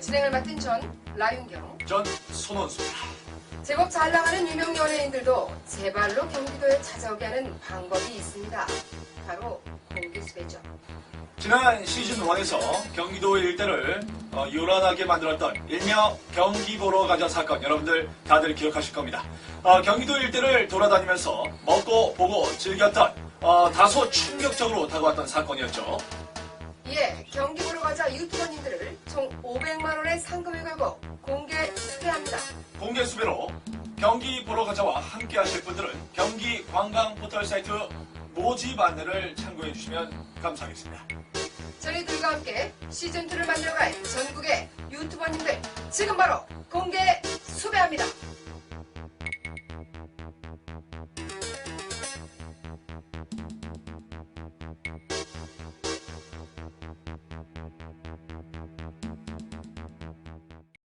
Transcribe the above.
진행을 맡은 전 라윤경. 전 손원수입니다. 제법 잘 나가는 유명 연예인들도 제 발로 경기도에 찾아오게 하는 방법이 있습니다. 바로 공개수배죠. 지난 시즌 1에서 경기도 일대를 어, 요란하게 만들었던 일명 경기 보러 가자 사건 여러분들 다들 기억하실 겁니다. 어, 경기도 일대를 돌아다니면서 먹고 보고 즐겼던 어, 다소 충격적으로 다가왔던 사건이었죠. 이에 경기 가자 유튜버님들을 총 500만 원의 상금을 걸고 공개 수배합니다. 공개 수배로 경기 보러 가자와 함께 하실 분들은 경기 관광 포털 사이트 모집 안내를 참고해 주시면 감사하겠습니다. 저희들과 함께 시즌2를 만들어갈 전국의 유튜버님들 지금 바로 공개 수배합니다.